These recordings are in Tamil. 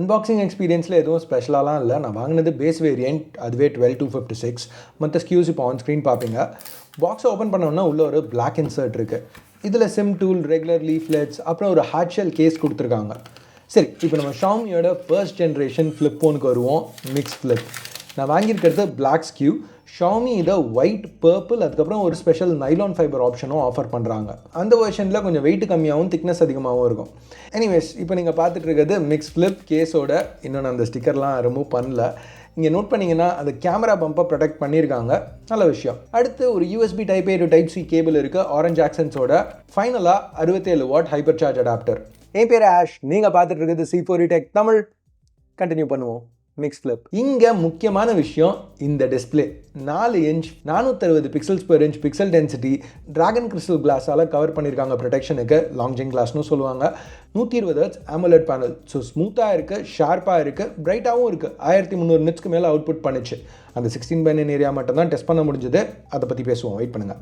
அன்பாக்சிங் எக்ஸ்பீரியன்ஸில் எதுவும் ஸ்பெஷலாலாம் இல்லை. நான் வாங்கினது பேஸ் வேரியன்ட் அதுவே டுவெல் டூ ஃபிஃப்டி சிக்ஸ் மற்ற ஸ்கியூஸ் இப்போ ஆன் ஸ்க்ரீன் பார்ப்பீங்க. பாக்ஸை ஓப்பன் பண்ணோன்னா உள்ள ஒரு பிளாக் இன்சர்ட் இருக்குது இதில் சிம் டூல் ரெகுலர் லீஃப்லெட்ஸ் அப்புறம் ஒரு ஹாட்ஷெல் கேஸ் கொடுத்துருக்காங்க. சரி இப்போ நம்ம ஷாமியோட ஃபர்ஸ்ட் ஜென்ரேஷன் ஃப்ளிப் ஃபோனுக்கு வருவோம். மிக்ஸ் ஃப்ளிப் நான் வாங்கியிருக்கிறது பிளாக் ஸ்கியூ ஷாமி இதை ஒயிட் பர்பிள் அதுக்கப்புறம் ஒரு ஸ்பெஷல் நைலான் ஃபைபர் ஆப்ஷனும் ஆஃபர் பண்ணுறாங்க அந்த வெர்ஷனில் கொஞ்சம் வெயிட் கம்மியாகவும் திக்னஸ் அதிகமாகவும் இருக்கும். எனிவேஸ் இப்போ நீங்கள் பார்த்துட்டு இருக்கிறது மிக்ஸ் ஃப்ளிப் கேஸோட இன்னும் நான் அந்த ஸ்டிக்கர்லாம் ரிமூவ் பண்ணல. இங்கே நோட் பண்ணிங்கன்னா அந்த கேமரா பம்பை ப்ரொடெக்ட் பண்ணியிருக்காங்க. நல்ல விஷயம். அடுத்து ஒரு USB type A to type C cable இருக்குது ஆரஞ்ச் ஆக்சன்ஸோட ஃபைனலாக அறுபத்தேழு வாட் ஹைப்பர் சார்ஜ் அடாப்டர் என் பேர் ஆஷ் நீங்கள் பார்த்துட்டு இருக்கிறது C four tech Tamil. Continue பண்ணுவோம். மிக்ஸ் ஃப்ளிப் இங்கே முக்கியமான விஷயம் இந்த டிஸ்பிளே நாலு inch நானூற்றறுபது pixels per inch pixel density dragon crystal கிளாஸால் cover பண்ணியிருக்காங்க ப்ரொடெக்ஷனுக்கு லாங் கிளாஸ்னு சொல்லுவாங்க. நூற்றி இருபது ஹர்ட்ஸ் AMOLED பேனல் ஸோ ஸ்மூத்தாக இருக்குது ஷார்ப்பாக இருக்குது பிரைட்டாகவும் இருக்குது ஆயிரத்தி முந்நூறு நிட்ஸ்க்கு மேலே அவுட்புட் பண்ணிச்சு. அந்த சிக்ஸ்டீன் பை நைன் ஏரியா மட்டும் தான் டெஸ்ட் பண்ண முடிஞ்சது. அதை பற்றி பேசுவோம். வெயிட் பண்ணுங்கள்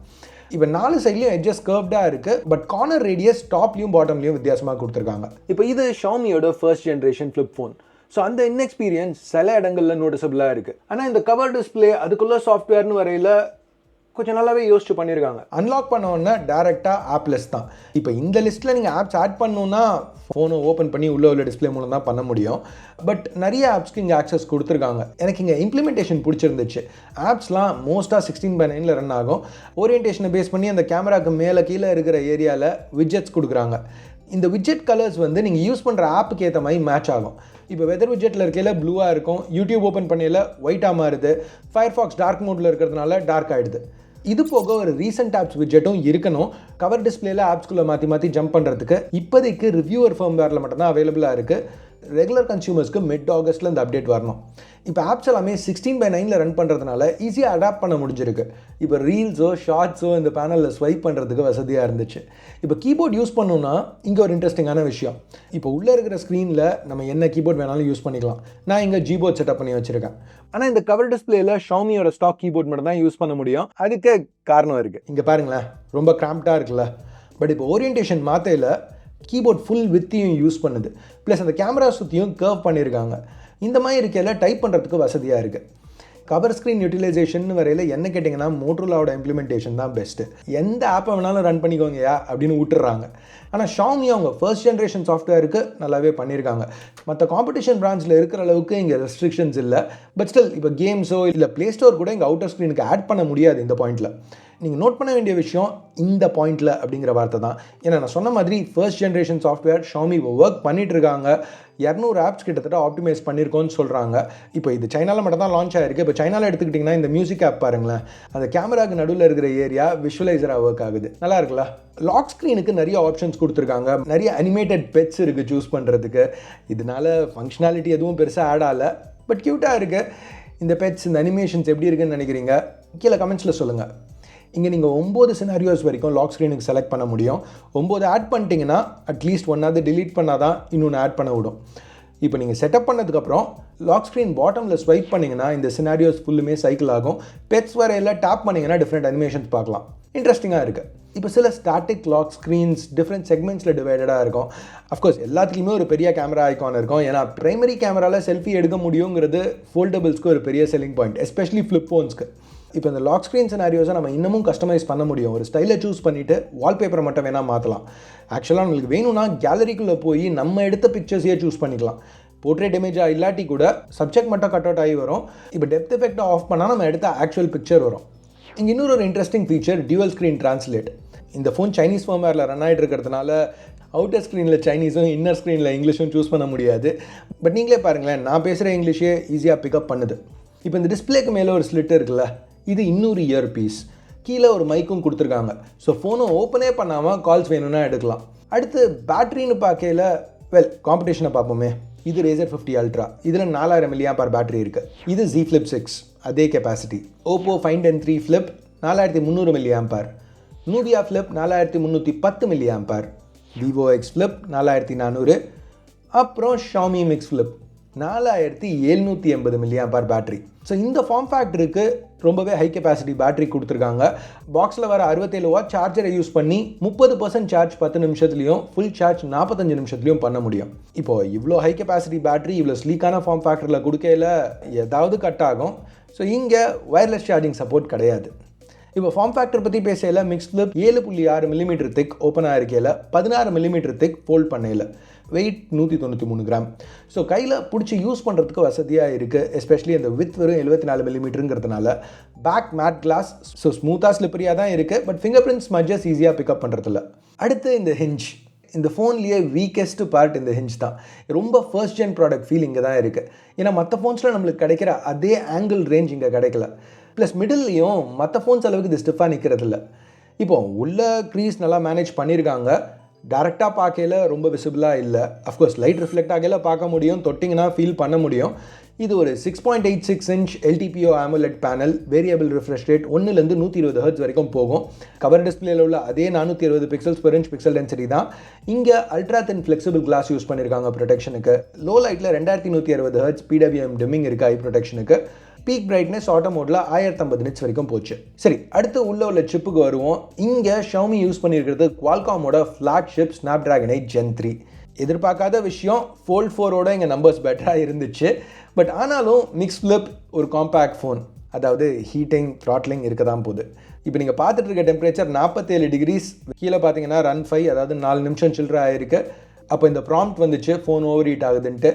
இப்போ நாலு சைட்லையும் எட்ஜஸ் கர்வ்டாக இருக்குது பட் கார்னர் ரேடியஸ் டாப்லையும் பாட்டம்லையும் வித்தியாசமாக கொடுத்துருக்காங்க. இப்போ இது ஷாமியோட first generation flip phone so அந்த இன்எக்ஸ்பீரியன்ஸ் சில இடங்களில் நோட்டிசபிளாக இருக்குது ஆனால் இந்த கவர் டிஸ்பிளே அதுக்குள்ளே சாஃப்ட்வேர்னு வரையில் கொஞ்சம் நல்லாவே யோசிச்சு பண்ணியிருக்காங்க அன்லாக் பண்ண உடனே டேரெக்டாக ஆப்லெஸ் தான். இப்போ இந்த லிஸ்ட்டில் நீங்கள் ஆப்ஸ் ஆட் பண்ணணுன்னா ஃபோனை ஓப்பன் பண்ணி உள்ள உள்ள டிஸ்பிளே மூலம் தான் பண்ண முடியும். பட் நிறைய ஆப்ஸ்க்கு இங்கே ஆக்சஸ் கொடுத்துருக்காங்க. எனக்கு இங்கே இம்ப்ளிமெண்டேஷன் பிடிச்சிருந்துச்சு. ஆப்ஸ்லாம் மோஸ்ட்டாக சிக்ஸ்டீன் பை நைனில் ரன் ஆகும். ஓரியன்டேஷனை பேஸ் பண்ணி அந்த கேமராக்கு மேலே கீழே இருக்கிற ஏரியாவில் விட்ஜெட்ஸ் கொடுக்குறாங்க. இந்த விஜெட் கலர்ஸ் வந்து நீங்கள் யூஸ் பண்ணுற ஆப்புக்கு ஏற்ற மாதிரி மேட்ச் ஆகும். இப்போ வெதர் விஜெட்டில் இருக்கையில் ப்ளூவாக இருக்கும் யூடியூப் ஓப்பன் பண்ணையில் ஒயிட்டாக மாறுது ஃபயர்ஃபாக்ஸ் டார்க் மோடில் இருக்கிறதுனால டார்க் ஆகிடுது இது போக ஒரு ரீசெண்ட் ஆப்ஸ் விஜெட்டும் இருக்கணும். கவர் டிஸ்பிளேல ஆப்ஸ்குள்ளே மாற்றி மாற்றி ஜம்ப் பண்ணுறதுக்கு இப்போதைக்கு ரிவ்யூவர் ஃபர்ம்வேரில் மட்டும்தான் அவைலபிளாக இருக்குது ரெகுலர் கன்சியூமர்ஸ்க்கு மிட் ஆகஸ்ட்டில் இந்த அப்டேட் வரணும். இப்போ ஆப்ஸ் எல்லாமே சிக்ஸ்டீன் பை நைனில் ரன் பண்ணுறதுனால ஈஸியாக அடாப்ட் பண்ண முடிஞ்சிருக்கு. இப்போ ரீல்ஸோ ஷார்ட்ஸோ இந்த பேனலில் ஸ்வைப் பண்ணுறதுக்கு வசதியாக இருந்துச்சு. இப்போ கீபோர்ட் யூஸ் பண்ணோன்னா இங்கே ஒரு இன்ட்ரெஸ்டிங்கான விஷயம். இப்போ உள்ளே இருக்கிற ஸ்க்ரீனில் நம்ம என்ன கீபோர்ட் வேணாலும் யூஸ் பண்ணிக்கலாம். நான் இங்கே ஜிபோர்ட் செட்டப் பண்ணி வச்சுருக்கேன். ஆனால் இந்த கவர் டிஸ்பிளேல ஷாமியோட ஸ்டாக் கீபோர்ட் மட்டும் தான் யூஸ் பண்ண முடியும். அதுக்கு காரணம் இருக்குது இங்கே பாருங்களேன் ரொம்ப கிராம்ப்டாக இருக்குல்ல. பட் இப்போ ஓரியன்டேஷன் மாத்தையில் கீபோர்ட் ஃபுல் வித்தியும் யூஸ் பண்ணுது. ப்ளஸ் அந்த கேமரா சுற்றியும் கர்வ் பண்ணியிருக்காங்க இந்த மாதிரி இருக்கையில் டைப் பண்ணுறதுக்கு வசதியாக இருக்குது கவர் ஸ்க்ரீன் யூட்டிலைசேஷன் வரையில் என்ன கேட்டிங்கன்னா மோட்ரோலாவோட இம்ப்ளிமெண்டேஷன் தான் பெஸ்ட்டு எந்த ஆப்பை வேணாலும் ரன் பண்ணிக்கோங்கயா அப்படின்னு விட்டுறாங்க. ஆனால் ஷாமி அவங்க ஃபர்ஸ்ட் ஜென்ரேஷன் சாஃப்ட்வேருக்கு நல்லாவே பண்ணியிருக்காங்க மற்ற காம்படிஷன் பிரான்ச்சில் இருக்கிற அளவுக்கு இங்கே ரெஸ்ட்ரிக்ஷன்ஸ் இல்லை. பட் ஸ்டில் இப்போ கேம்ஸோ இல்லை ப்ளே ஸ்டோர் கூட இங்கே அவுட்டர் ஸ்க்ரீனுக்கு ஆட் பண்ண முடியாது இந்த பாயிண்ட்டில் நீங்கள் நோட் பண்ண வேண்டிய விஷயம் இந்த பாயிண்டில் அப்படிங்கிற வார்த்தை தான். ஏன்னா நான் சொன்ன மாதிரி first generation software Xiaomi work பண்ணிகிட்ருக்காங்க இருக்காங்க. இரநூறு ஆப்ஸ் கிட்டத்தட்ட ஆப்டிமைஸ் பண்ணியிருக்கோன்னு சொல்கிறாங்க இப்போ இது சைனாவில் மட்டும் தான் லான்ச் ஆகிருக்கு இப்போ சைனாவில் எடுத்துக்கிட்டிங்கன்னா இந்த மியூசிக் ஆப் பாருங்களேன். அந்த கேமராக்கு நடுவில் இருக்கிற ஏரியா விஷுவலைசராக ஒர்க் ஆகுது. நல்லா இருக்குல்ல? லாக் ஸ்க்ரீனுக்கு நிறைய ஆப்ஷன்ஸ் கொடுத்துருக்காங்க. நிறைய அனிமேட்டட் பெட்ஸ் இருக்குது சூஸ் பண்ணுறதுக்கு இதனால ஃபங்க்ஷனாலிட்டி எதுவும் பெருசாக ஆட் ஆகலை. பட் க்யூட்டாக இருக்குது இந்த பெட்ஸ் இந்த அனிமேஷன்ஸ் எப்படி இருக்குன்னு நினைக்கிறீங்க? கீழே கமெண்ட்ஸில் சொல்லுங்கள் இங்கே நீங்கள் ஒம்பது சினாரியோஸ் வரைக்கும் லாக் ஸ்க்ரீனுக்கு செலக்ட் பண்ண முடியும். ஒம்பது ஆட் பண்ணிட்டீங்கன்னா அட்லீஸ்ட் ஒன்றாவது டிலீட் பண்ணால் தான் இன்னொன்று ஆட் பண்ண விடும். இப்போ நீங்கள் செட்டப் பண்ணதுக்கப்புறம் லாக் ஸ்க்ரீன் பாட்டமில் ஸ்வைப் பண்ணிங்கன்னா இந்த சினாரியோஸ் ஃபுல்லுமே சைக்கிள் ஆகும். பெட்ஸ் வரையில் டேப் பண்ணிங்கன்னா டிஃப்ரெண்ட் அனிமேஷன்ஸ் பார்க்கலாம். இன்ட்ரெஸ்டிங்காக இருக்குது இப்போ சில ஸ்டாட்டிக் லாக் ஸ்க்ரீன்ஸ் டிஃப்ரெண்ட் செக்மெண்ட்ஸில் டிவைடடாக இருக்கும். அஃப்கோர்ஸ் எல்லாத்துலேயுமே ஒரு பெரிய கேமரா ஐக்கான் இருக்கும். ஏன்னா ப்ரைமரி கேமராவில் செல்ஃபி எடுக்க முடியுங்கிறது ஃபோல்டபிள்ஸ்க்கு ஒரு பெரிய செல்லிங் பாயிண்ட் எஸ்பெஷலி ஃப்ளிப் ஃபோன்ஸ்க்கு இப்போ இந்த லாக் ஸ்க்ரீன் சினாரியோஸை நம்ம இன்னமும் கஸ்டமைஸ் பண்ண முடியும். ஒரு ஸ்டைலை சூஸ் பண்ணிவிட்டு வால்பேப்பரை மட்டும் வேணால் மாற்றலாம் ஆக்சுவலாக உங்களுக்கு வேணும்னா கேலரிக்குள்ளே போய் நம்ம எடுத்த பிக்சர்ஸையே சூஸ் பண்ணிக்கலாம். போர்ட்ரேட் இமேஜாக இல்லாட்டி கூட சப்ஜெக்ட் மட்டும் கட் அவுட் ஆகி வரும். இப்போ டெப்த் எஃபெக்ட் ஆஃப் பண்ணால் நம்ம எடுத்த ஆக்சுவல் பிக்சர் வரும். இங்கே இன்னொரு ஒரு interesting feature dual screen translate இந்த ஃபோன் சைனீஸ் ஃபோம்வேரில் ரன் ஆகிட்டு இருக்கிறதுனால அவுட்டர் ஸ்க்ரீனில் சைனீஸும் இன்னர் ஸ்க்ரீனில் இங்கிலீஷும் சூஸ் பண்ண முடியாது. பட் நீங்களே பாருங்களேன் நான் பேசுகிற இங்கிலீஷே ஈஸியாக பிக்கப் பண்ணுது. இப்போ இந்த டிஸ்பிளேக்கு மேலே ஒரு ஸ்லிட் இருக்குல்ல இது இன்னொரு இயர் பீஸ் கீழே ஒரு மைக்கும் கொடுத்துருக்காங்க. ஸோ ஃபோனை ஓப்பனே பண்ணாமல் கால்ஸ் வேணும்னா எடுக்கலாம். அடுத்து பேட்டரின்னு பார்க்கையில் வெல் காம்படிஷனை பார்ப்போமே. இது ரேசர் ஃபிஃப்டி அல்ட்ரா இதில் நாலாயிரம் மில்லியா பார் பேட்டரி இருக்குது இது ஜி ஃப்ளிப் சிக்ஸ் அதே capacity Oppo Find N three flip நாலாயிரத்தி முந்நூறு மில்லி ஆம்பார் ஃப்ளிப் நாலாயிரத்தி முந்நூற்றி பத்து milliampere Vivo X flip நாலாயிரத்தி நானூறு. அப்புறம் ஷாமி மிக்ஸ் ஃப்ளிப் நாலாயிரத்தி எழுநூற்றி எண்பது மில்லியன் பார் பேட்டரி ஸோ இந்த ஃபார்ம் ஃபேக்டருக்கு ரொம்பவே ஹை கெப்பாசிட்டி பேட்டரி கொடுத்துருக்காங்க. பாக்ஸில் வர அறுபத்தேழு வாட் சார்ஜரை யூஸ் பண்ணி முப்பது பர்சன்ட் சார்ஜ் பத்து நிமிஷத்துலையும் ஃபுல் சார்ஜ் நாற்பத்தஞ்சு நிமிஷத்துலையும் பண்ண முடியும். இப்போ இவ்வளோ ஹை கெப்பாசிட்டி பேட்டரி இவ்வளோ ஸ்லீக்கான ஃபார்ம் ஃபேக்டரில் கொடுக்கையில் ஏதாவது கட் ஆகும். ஸோ இங்கே ஒயர்லெஸ் சார்ஜிங் சப்போர்ட் கிடையாது. இப்போ ஃபார்ம் ஃபேக்டர் பற்றி பேசையில் மிக்ஸ் ஃபிளிப் ஏழு புள்ளி ஆறு மில்லிமீட்டர் திக் ஓப்பன் ஆகிருக்கையில் பதினாறு மில்லிமீட்டர் திக் ஃபோல்ட் பண்ணையில். வெயிட் நூற்றி தொண்ணூற்றி மூணு கிராம் ஸோ கையில் பிடிச்சி யூஸ் பண்ணுறதுக்கு வசதியாக இருக்குது எஸ்பெஷலி அந்த வித் வெறும் எழுபத்தி நாலு மில்லிமீட்டருங்கிறதுனால பேக் மேட் கிளாஸ் ஸோ ஸ்மூத்தாக ஸ்லிப்பரியாக தான் இருக்குது பட் ஃபிங்கர் பிரிண்ட் ஸ்மஜஸ் ஈஸியாக பிக்கப் பண்ணுறதில்ல அடுத்து இந்த ஹிஞ்ச் இந்த ஃபோன்லேயே வீக்கெஸ்ட் பார்ட் இந்த ஹிஞ்ச் தான். ரொம்ப ஃபர்ஸ்ட் ஜென் ப்ராடக்ட் ஃபீல் இங்கே தான் இருக்குது ஏன்னா மற்ற ஃபோன்ஸில் நம்மளுக்கு கிடைக்கிற அதே ஆங்கிள் ரேஞ்ச் இங்கே கிடைக்கல. ப்ளஸ் மிடில்லையும் மற்ற ஃபோன்ஸ் அளவுக்கு இது ஸ்டிஃபாக நிற்கிறது இல்லை இப்போ உள்ள க்ரீஸ் நல்லா மேனேஜ் பண்ணியிருக்காங்க டேரெக்டாக பார்க்கையில் ரொம்ப விசிபிளாக இல்லை. அஃப்கோர்ஸ் லைட் ரிஃப்ளெக்ட் ஆகையில் பார்க்க முடியும். தொட்டிங்கன்னா ஃபீல் பண்ண முடியும். இது ஒரு six point eight six inch LTPO AMOLED panel variable refresh rate ஒன்றுலேருந்து நூற்றி இருபது ஹர்ட்ஸ் வரைக்கும் போகும். கவர் டிஸ்பிளேல உள்ள அதே நானூற்றி இருபது pixels per inch pixel density தான். இங்கே ultra thin flexible glass use பண்ணியிருக்காங்க ப்ரொடெக்ஷனுக்கு லோ லைட்டில் ரெண்டாயிரத்தி நூற்றி அறுபது ஹர்ட்ஸ் பிடபிஎம் டிம்மிங் இருக்குது ஐ ப்ரொடெக்ஷனுக்கு பீக் பிரைட்னஸ் ஆட்டோ மோடில் ஆயிரத்தம்பது நிட்ஸ் வரைக்கும் போச்சு. சரி அடுத்து உள்ள உள்ள சிப்புக்கு வருவோம். இங்கே ஷவுமி யூஸ் பண்ணியிருக்கிறது குவால்காமோட flagship Snapdragon eight gen three எதிர்பார்க்காத விஷயம் ஃபோல்ட் ஃபோரோட இங்கே நம்பர்ஸ் பெட்டராக இருந்துச்சு. பட் ஆனாலும் மிக்ஸ் ஃப்ளிப் ஒரு காம்பேக்ட் ஃபோன் அதாவது ஹீட்டிங் த்ராட்லிங் இருக்க தான் போகுது. இப்போ நீங்கள் பார்த்துட்டு இருக்க டெம்பரேச்சர் நாற்பத்தேழு டிகிரிஸ் கீழே பார்த்தீங்கன்னா ரன் ஃபைவ் அதாவது நாலு நிமிஷம் சில்லற ஆயிருக்கு. அப்போ இந்த ப்ராம்ப்ட் வந்துச்சு ஃபோன் ஓவர் ஹீட் ஆகுதுன்ட்டு.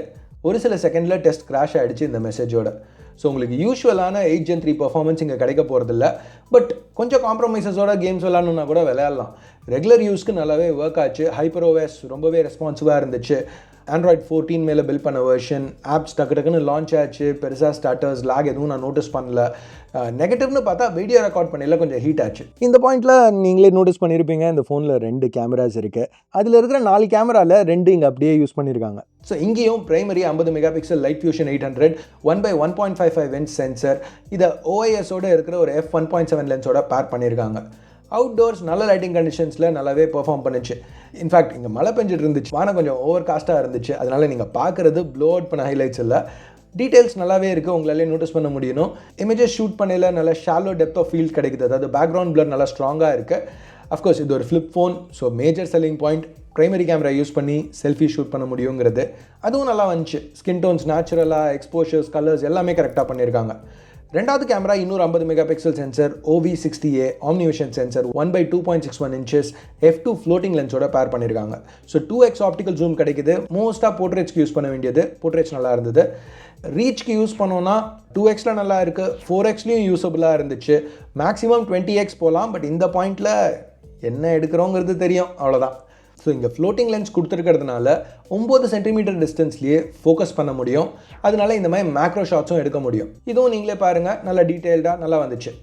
ஒரு சில செகண்டில் டெஸ்ட் கிராஷ் ஆகிடுச்சு இந்த மெசேஜோட ஸோ உங்களுக்கு யூஸ்வலான எயிட் ஜென் த்ரீ பர்ஃபார்மன்ஸ் இங்கே கிடைக்க போகிறதில்ல பட் கொஞ்சம் காம்ப்ரமைசஸோட கேம்ஸ் விளாட்ணுன்னா கூட விளையாடலாம். ரெகுலர் யூஸ்க்கு நல்லாவே ஒர்க் ஆச்சு. ஹைப்பர் ஓஎஸ் ரொம்பவே ரெஸ்பான்சிவாக இருந்துச்சு. ஆண்ட்ராய்ட் ஃபோர்டீன் மேலே பில் பண்ண வெர்ஷன் ஆப்ஸ் டக்கு டக்குன்னு லான்ச் ஆச்சு. பெருசாக ஸ்டார்டர்ஸ் லாக் எதுவும் நான் நோட்டீஸ் பண்ணல. நெகட்டிவ்னு பார்த்தா வீடியோ ரெக்கார்ட் பண்ணல கொஞ்சம் ஹீட் ஆச்சு. இந்த பாயிண்ட்டில் நீங்களே நோட்டீஸ் பண்ணியிருப்பீங்க இந்த ஃபோனில் ரெண்டு கேமராஸ் இருக்குது அதில் இருக்கிற நாலு கேமராவில் ரெண்டு இங்கே அப்படியே யூஸ் பண்ணியிருக்காங்க ஸோ இங்கேயும் பிரைமரி ஐம்பது mega pixel light fusion eight hundred one by one point five five inch sensor இதை ஓஐஎஸோடு இருக்கிற ஒரு எஃப் ஒன் பாயிண்ட் செவன் லென்ஸோட பேர் பண்ணியிருக்காங்க அவுட்டோர்ஸ் நல்ல லைட்டிங் கண்டிஷன்ஸில் நல்லாவே பெர்ஃபார்ம் பண்ணுச்சு. இன்ஃபேக்ட் இங்கே மழை பெஞ்சிட்டு இருந்துச்சு வானம் கொஞ்சம் ஓவர் காஸ்ட்டாக இருந்துச்சு. அதனால் நீங்கள் பார்க்குறது ப்ளோ அவுட் பண்ண ஹைலைட்ஸ் இல்லை. டீட்டெயில்ஸ் நல்லாவே இருக்குது உங்களாலே நோட்டீஸ் பண்ண முடியும் இமேஜஸ் ஷூட் பண்ணல நல்ல ஷாலோ டெப்த் ஆஃப் ஃபீல்ட் கிடைக்குது. அதாவது பேக்ரவுண்ட் பிளர் நல்லா ஸ்ட்ராங்காக இருக்குது அஃப்கோர்ஸ் இது ஒரு flip phone so major selling point primary camera use பண்ணி செல்ஃபி ஷூட் பண்ண முடியுங்கிறது. அதுவும் நல்லா வந்துச்சு. ஸ்கின் டோன்ஸ் நேச்சுரலாக எக்ஸ்போஷர்ஸ் கலர்ஸ் எல்லாமே கரெக்டாக பண்ணியிருக்காங்க. ரெண்டாவது கேமரா இன்னொரு ஐம்பது megapixel sensor OV sixty A OmniVision sensor one by two point six one inches F two floating லென்ஸோட பேர் பண்ணியிருக்காங்க so two X optical zoom கிடைக்குது. மோஸ்ட்டாக போர்ட்ரேட்ஸ்க்கு யூஸ் பண்ண வேண்டியது. போர்ட்ரேட்ஸ் நல்லா இருந்தது. ரீச்க்கு யூஸ் பண்ணோன்னா டூ எக்ஸில் நல்லா இருக்குது ஃபோர் எக்ஸ்லேயும் யூஸபுளாக இருந்துச்சு. மேக்ஸிமம் டுவெண்ட்டி எக்ஸ் போகலாம் பட் இந்த பாயிண்டில் என்ன எடுக்கிறோங்கிறது தெரியும். அவ்வளோதான் ஸோ இங்கே ஃப்ளோட்டிங் லென்ஸ் கொடுத்துருக்கிறதுனால ஒம்பது சென்டிமீட்டர் டிஸ்டன்ஸ்லேயே ஃபோக்கஸ் பண்ண முடியும். அதனால இந்த மாதிரி மேக்ரோ ஷாட்ஸும் எடுக்க முடியும். இதுவும் நீங்களே பாருங்கள் நல்லா டீட்டெயில்டாக நல்லா வந்துச்சு.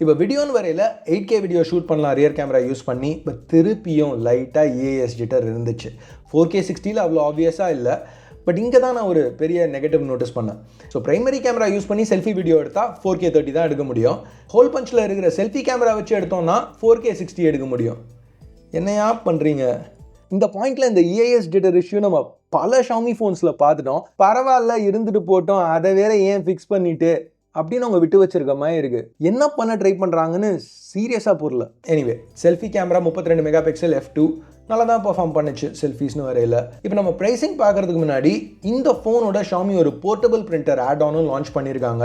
இப்போ வீடியோன்னு வரையில் எயிட் கே வீடியோ ஷூட் பண்ணலாம் ரியர் கேமரா யூஸ் பண்ணி இப்போ திருப்பியும் லைட்டாக ஏஎஸ் ஜிட்டர் இருந்துச்சு. ஃபோர் கே சிக்ஸ்டியில் அவ்வளோ ஆப்வியஸாக இல்லை பட் இங்கே தான் நான் ஒரு பெரிய நெகட்டிவ் நோட்டீஸ் பண்ணேன். ஸோ பிரைமரி கேமரா யூஸ் பண்ணி செல்ஃபி வீடியோ எடுத்தால் ஃபோர் கே தேர்ட்டி தான் எடுக்க முடியும். ஹோல் பஞ்சில் இருக்கிற செல்ஃபி கேமரா வச்சு எடுத்தோம்னா ஃபோர் கே சிக்ஸ்டி எடுக்க முடியும். என்னையா பண்ணுறீங்க இந்த பாயிண்ட்ல இந்த இஏஎஸ் டிட்டர் இஷ்யூ நம்ம பல ஷாமி ஃபோன்ஸில் பார்த்துட்டோம். பரவாயில்ல இருந்துட்டு போட்டோம். அதை வேற ஏன் ஃபிக்ஸ் பண்ணிட்டு அப்படின்னு அவங்க விட்டு வச்சிருக்க மாதிரி இருக்கு. என்ன பண்ண ட்ரை பண்ணுறாங்கன்னு சீரியஸாக புரியல. எனிவே செல்ஃபி கேமரா முப்பத்தி ரெண்டு மெகா பிக்சல் எஃப் டூ நல்லா தான் பர்ஃபார்ம் பண்ணுச்சு செல்ஃபீஸ்னு வரையில் இப்போ நம்ம ப்ரைஸிங் பார்க்கறதுக்கு முன்னாடி இந்த ஃபோனோட ஷாமி ஒரு portable printer add on launch பண்ணியிருக்காங்க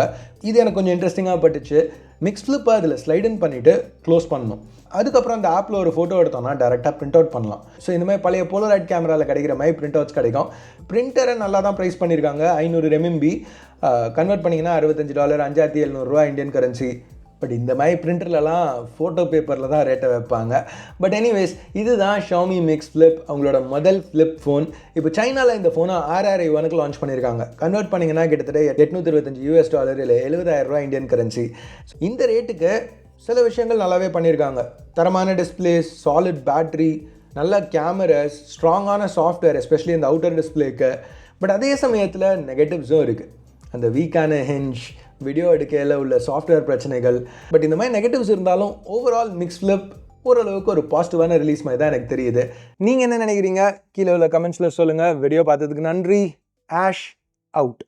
இது எனக்கு கொஞ்சம் இன்ட்ரெஸ்டிங்காக பட்டுச்சு. மிக்ஸ் ஃப்ளிப்பை அதில் ஸ்லைடன் பண்ணிவிட்டு க்ளோஸ் பண்ணணும். அதுக்கப்புறம் அந்த ஆப்பில் ஒரு ஃபோட்டோ எடுத்தோம்னா டேரெக்டாக பிரிண்ட் அவுட் பண்ணலாம். ஸோ இந்த மாதிரி பழைய போலரைட் கேமராவில் கிடைக்கிற மாதிரி பிரிண்ட் அவுட்ஸ் கிடைக்கும் பிரிண்டரை நல்லா தான் ப்ரைஸ் பண்ணியிருக்காங்க ஐநூறு ரெமிம்பி கன்வெர்ட் பண்ணிங்கன்னா அறுபத்தஞ்சு டாலர் அஞ்சாயிரத்தி எழுநூறுரூவா இந்தியன் கரன்சி பட் இந்த மாதிரி பிரிண்டர்லலாம் ஃபோட்டோ பேப்பரில் தான் ரேட்டை வைப்பாங்க. பட் எனிவேஸ் இதுதான் ஷாமி மிக்ஸ் ஃப்ளிப் அவங்களோட முதல் ஃப்ளிப் ஃபோன் இப்போ சைனாவில் இந்த ஃபோனை ஆர்ஆர்ஐ ஒனுக்கு லான்ச் பண்ணியிருக்காங்க. கன்வெர்ட் பண்ணிங்கன்னா கிட்டத்தட்ட எட்நூற்றி இருபத்தஞ்சு யூஎஸ் டாலர் இல்லை எழுபதாயிரம் ரூபா இந்தியன் கரன்சி இந்த ரேட்டுக்கு சில விஷயங்கள் நல்லாவே பண்ணியிருக்காங்க. தரமான டிஸ்பிளேஸ் சாலிட் பேட்ரி நல்ல கேமராஸ் ஸ்ட்ராங்கான சாஃப்ட்வேர் எஸ்பெஷலி இந்த அவுட்டர் டிஸ்பிளேக்கு பட் அதே சமயத்தில் நெகட்டிவ்ஸும் இருக்குது அந்த வீக்கான ஹெஞ்ச் வீடியோ எடுக்கையில் உள்ள சாஃப்ட்வேர் பிரச்சனைகள். பட் இந்த மாதிரி நெகட்டிவ்ஸ் இருந்தாலும் ஓவரால் மிக்ஸ் ஃபிளிப் ஓரளவுக்கு ஒரு பாசிட்டிவான ரிலீஸ் மாதிரி தான் எனக்கு தெரியுது. நீங்கள் என்ன நினைக்கிறீங்க? கீழே உள்ள கமெண்ட்ஸில் சொல்லுங்கள் வீடியோ பார்த்ததுக்கு நன்றி. Ash out